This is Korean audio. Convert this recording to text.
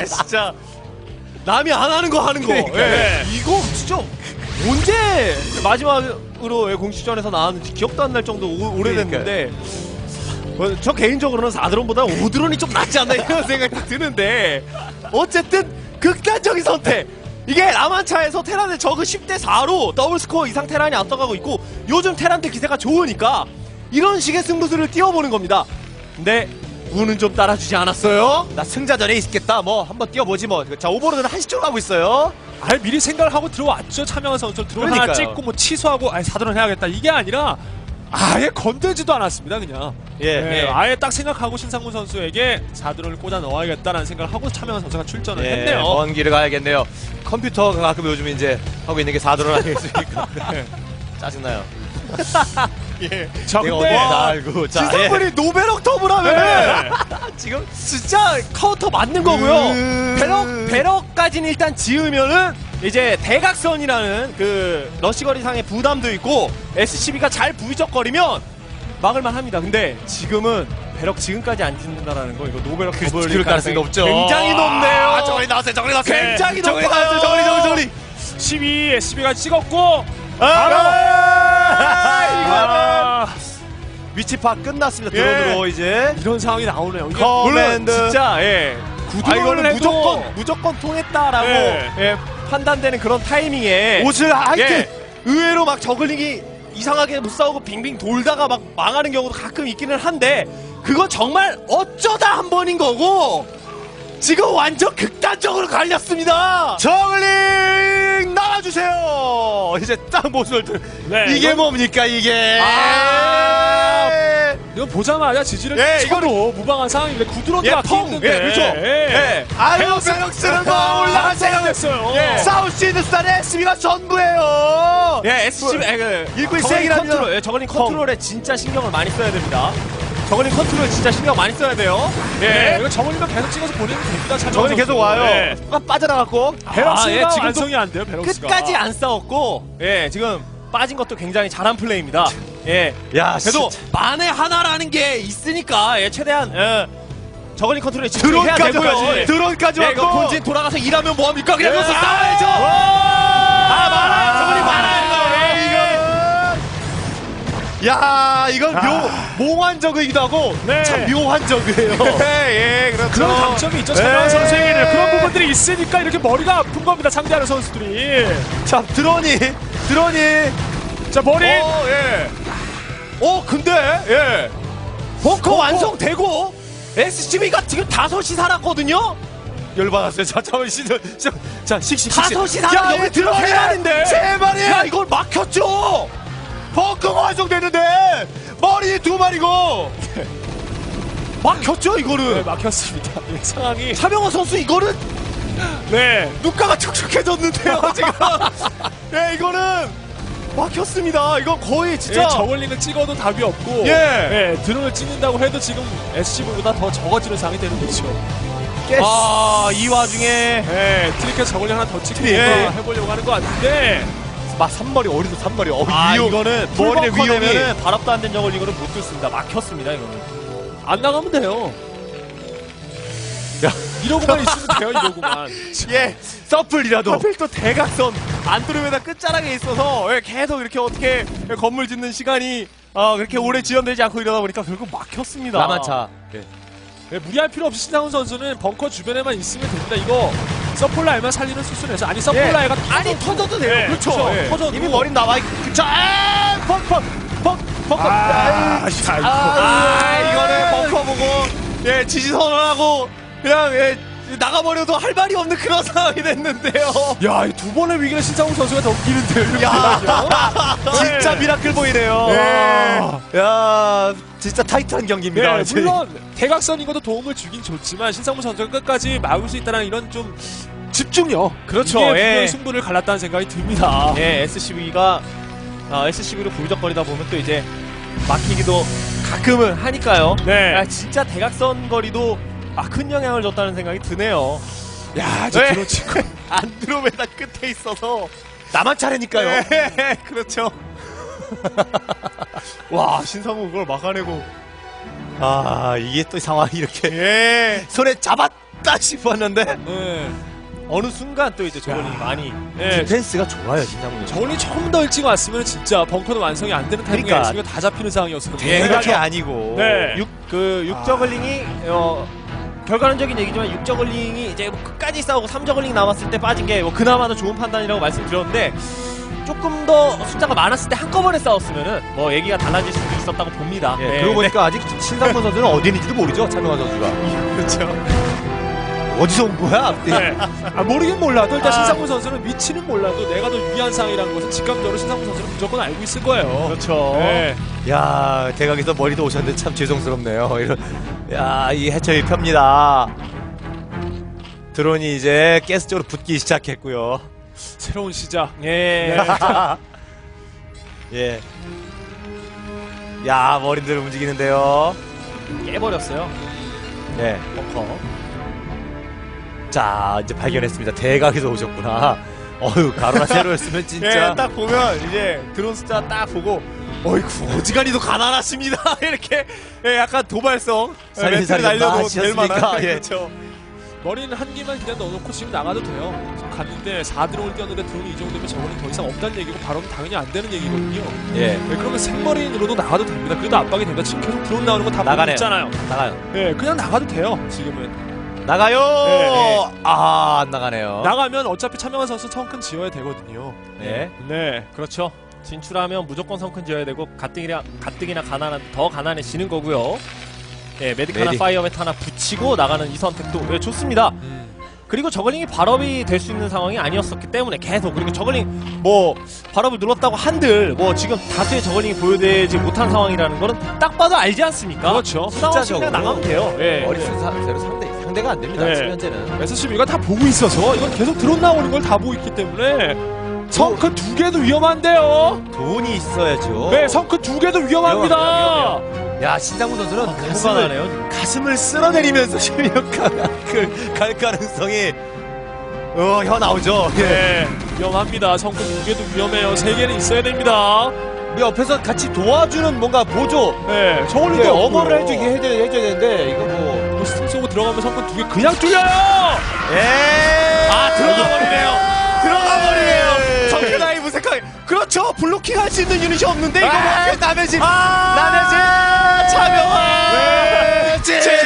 예, 진짜. 남이 안 하는 거 하는 거. 예. 이거 진짜 언제 마지막으로 예, 공식전에서 나왔는지 기억도 안 날 정도 오, 오래됐는데. 어, 저 개인적으로는 4드론보다 5드론이 좀 낫지 않나 이런 생각이 드는데 어쨌든 극단적인 선택. 이게 라만차에서 테란의 저그 10대 4로 더블 스코어 이상 테란이 앞서가고 있고 요즘 테란들 기세가 좋으니까 이런 식의 승부수를 띄워보는 겁니다. 근데 운은 좀 따라주지 않았어요 나 승자전에 있겠다. 뭐 한번 뛰어보지 뭐. 자 오버로드는 한시쪽으로 가고 있어요. 아예 미리 생각을 하고 들어왔죠 차명한 선수 드론 하나 그러니까요. 찍고 뭐 취소하고 아예 사드론 해야겠다 이게 아니라 아예 건들지도 않았습니다 그냥 예, 예, 예. 아예 딱 생각하고 신상문 선수에게 사드론을 꽂아 넣어야겠다라는 생각을 하고 차명한 선수가 출전을 예, 했네요 먼 길을 가야겠네요. 컴퓨터가 가끔 요즘 이제 하고 있는 게 4드론 아니겠습니까? 짜증나요. 자 내가 근데 어디 알고 자, 지상군이 노벨 옥터블 하면은 지금 진짜 카운터 맞는 거고요. 음. 배럭 배럭까지는 일단 지으면은 이제 대각선이라는 그 러시거리상의 부담도 있고 SCB가 잘 부위적거리면 막을만 합니다. 근데 지금은 배럭 지금까지 안 짓는다라는 거 이거 노벨럭 그, 그럴 가능성이 높죠. 굉장히 높네요. 아, 저리 나왔어요. 저리 나왔어요. 굉장히 높아요. 나왔어요. 저리 저리 저리. 12 SB가 찍었고 아, 아, 위치 파악 끝났습니다. 예. 드론으로 이제 이런 상황이 나오네요 이게 커- 물론 커맨드. 진짜 예. 구두를 아, 이거는 해도- 무조건 무조건 통했다라고 예. 예, 판단되는 그런 타이밍에 옷을 하이트. 예, 의외로 막 저글링이 이상하게 못 싸우고 빙빙 돌다가 막 망하는 경우도 가끔 있기는 한데 그건 정말 어쩌다 한 번인 거고 지금 완전 극단적으로 갈렸습니다. 저글 링 나와주세요. 이제 딱 모습을 들. 네, 이게 이건- 뭡니까 이게? 아. 이거 보자마자 지지를 예, 쳐도 무방한 상황인데 예, 펑! 있는데 예, 그렇죠. 예. 아유 베럭스- 베럭스는 뭐 올라가세요. 됐어요 예. 싸울 수 있는 스타일의 SB가 전부예요. 예, SCB 에, 그 일꾼 저글링 세기랍니다. 컨트롤, 예, 저글링 컨트롤에 진짜 신경을 많이 써야 됩니다. 저글링 컨트롤 진짜 신경 많이 써야 돼요. 네, 예. 이거 정원이면 계속 찍어서 보내면 됩니다. 저글링 계속. 와요. 예. 빠- 빠져나갔고. 베럭스가 아, 예, 지금도 완성이 안 돼요. 베럭스가 끝까지 안 싸웠고, 예, 지금 빠진 것도 굉장히 잘한 플레이입니다. 예. 야 그래도 진짜. 만에 하나라는 게 있으니까, 예, 최대한, 예, 저글링 컨트롤에 집중해야 드론까지 되고요. 예. 드론까지 예, 이거 왔고. 본진 돌아가서 일하면 뭐합니까? 그냥 예. 싸워야죠! 아 많아요. 저글링. 이거. 야 이건 묘 몽환 저그이기도 하고 네. 참 묘한 저그예요. 예, 예, 그렇죠. 그런 장점이 있죠. 네. 차명한 선수에게는 그런 부분들이 있으니까 이렇게 머리가 아픈 겁니다. 상대하는 선수들이. 자 드론이 드론이 자 머리. 어, 예. 어, 근데, 예. 벙커 완성되고, SCB가 지금 다섯이 살았거든요? 열받았어요. 자 잠깐 시저 자 식식 다섯이 살아, 여기 들어가야 하는데 제발이야. 야, 이걸 막혔죠? 벙커가 완성됐는데 머리 두 마리고. 막혔죠, 네, 이거를? 막혔습니다. 예, 상황이. 차명호 선수, 이거는 네. 눈가가 촉촉해졌는데요, 지금. 예, 이거는 막혔습니다. 이건 거의 진짜. 예, 저글링을 찍어도 답이 없고. 예. 예, 드론을 찍는다고 해도 지금 SCV보다 더 적어지는 상황이 되는 거죠. 아, 이 와중에. 예, 트리케 저글링 하나 더 찍고 예. 뭔가 해보려고 하는 것 같은데. 막 삼머리 어리도 삼머리. 어, 아, 위용. 이거는 머리의 풀벙커. 되면은 발업도 안된 저걸 이거는 못 뚫습니다. 막혔습니다, 이거는. 안 나가면 돼요. 야. 이러고만 있으면 돼요, 이러고만. 예. 서플이라도. 하필 또 대각선 안드로메다 끝자락에 있어서 예, 계속 이렇게 어떻게 건물 짓는 시간이 아, 그렇게 오래 지연되지 않고 이러다 보니까 결국 막혔습니다. 라만차. 예, 무리할 필요 없이 신상훈 선수는 벙커 주변에만 있으면 됩니다. 이거 서폴라에만 살리는 수순에서 아니 서폴라에가 예. 아니 터져도 돼요. 네, 그렇죠. 그렇죠. 예. 터져도 이미 머리 나와 있고. 자, 아, 펑펑 펑 펑펑. 아, 자, 이거. 아, 이거는 벙커 보고 예 지지 선언하고 그냥 예, 나가버려도 할 말이 없는 그런 상황이 됐는데요. 야, 이 두 번의 위기를 신상훈 선수가 넘기는데요. 이렇게 야. 진짜 미라클 보이네요. 네. 야, 진짜 타이트한 경기입니다. 네, 물론 대각선인 것도 도움을 주긴 좋지만 신상훈 선수가 끝까지 막을 수 있다는 이런 좀 집중력 그렇죠, 이게 예. 승부를 갈랐다는 생각이 듭니다. 예, SCV가 아, SCV로 부적거리다 보면 또 이제 막히기도 가끔은 하니까요. 네. 야, 진짜 대각선 거리도 아, 큰 영향을 줬다는 생각이 드네요. 야, 저 네. 들어치고 안드로메다 끝에 있어서 나만 차례니까요. 네, 그렇죠. 와, 신상우 그걸 막아내고 아, 이게 또 상황이 이렇게 예. 손에 잡았 없다 싶었는데 예. 어느 순간 또 이제 저글링이 많이 예. 디펜스가 좋아요 선수. 저울이 조금 더 일찍 왔으면 진짜 벙커도 완성이 안 되는 타이밍에 그러니까. 다 잡히는 상황이었거든요. 대각이 아니고 네. 육, 그 육저글링이 어, 결과론적인 얘기지만 육저글링이 이제 뭐 끝까지 싸우고 삼저글링 남았을 때 빠진 게 뭐 그나마 더 좋은 판단이라고 말씀드렸는데 조금 더 숫자가 많았을 때 한꺼번에 싸웠으면은 뭐 얘기가 달라질 수도 있었다고 봅니다. 예, 네. 그러고 보니까 아직 신상문 선수는 어디 있는지도 모르죠 차명환 선수가 그렇죠. 어디서 온 거야? 네. 아, 모르긴 몰라도 일단 아. 신상문 선수는 위치는 몰라도 내가 더 유리한 상황이라는 것은 직감적으로 신상문 선수는 무조건 알고 있을 거예요. 그렇죠. 네. 야 대각에서 머리도 오셨는데 참 죄송스럽네요. 이런 야이 해처리 펴니다. 드론이 이제 가스 쪽으로 붙기 시작했고요. 새로운 시작. 예. 예. 야 머리들 움직이는데요. 깨버렸어요. 예. 벙커. 자 이제 발견했습니다. 대각에서 오셨구나. 어휴 가로나 세로였으면 진짜. 예, 딱 보면 이제 드론 숫자 딱 보고 어이구 어지간히도 가난하십니다. 이렇게 예, 약간 도발성 예, 살인살이 날려도 될? 만한 예. 그렇죠. 머리는 한 개만 그냥 넣어놓고 지금 나가도 돼요. 지금 갔는데 4드론을 뛰었는데 드론이 이 정도면 저거는 더 이상 없다는 얘기고 바로는 당연히 안 되는 얘기거든요. 예. 네, 그러면 생머리인으로도 나가도 됩니다. 그래도 압박이 됩니다. 지금 계속 드론 나오는 거다 보고 나가네요. 있잖아요. 나가요. 네, 그냥 나가도 돼요. 지금은. 나가요. 네, 아안 나가네요. 나가면 어차피 차명한 선수 성큰 지어야 되거든요. 예. 네. 그렇죠. 진출하면 무조건 성큰 지어야 되고 가뜩이나 가뜩이나 가난한 더 가난해지는 거고요. 예, 메디카나 메디. 파이어벳 하나 붙이고 나가는 이 선택도 예, 좋습니다. 음. 그리고 저글링이 발업이 될 수 있는 상황이 아니었었기 때문에 계속 그리고 저글링 뭐 발업을 눌렀다고 한들 뭐 지금 다수의 저글링이 보여되지 못한 상황이라는 거는 딱 봐도 알지 않습니까? 그렇죠. 그냥 나가면 돼요. 예. 머리 쓴 사람대로 상대 상대가 안 됩니다. 네. 지금 현재는. SCB가 다 보고 있어서 이건 계속 드론 나오는 걸 다 보고 있기 때문에 성큰 두 개도 위험한데요. 돈이 있어야죠. 네, 성큰 두 개도 위험합니다. 위험해요, 야 신상훈 선수는 너무 가슴을. 가슴을 쓸어내리면서 실력가갈 갈 가능성이 어 혀 나오죠. 예. 네, 위험합니다. 성큰 두 개도 위험해요. 세 개는 있어야 됩니다. 우리 옆에서 같이 도와주는 뭔가 보조. 네, 저걸로 이게 어머를 해주게 해줘야, 해줘야 되는데 이거 뭐. 스팀 쏘고 들어가면 성큰 두개 그냥 뚫려요. 예. 아 들어가 버리네요. 들어가 버리네요. 예. 정크나이 무색하게. 그렇죠. 블로킹 할 수 있는 유닛이 없는데 이거 아, 뭐 남의 집. 아, 남의 집. 차명환. 네. 제제.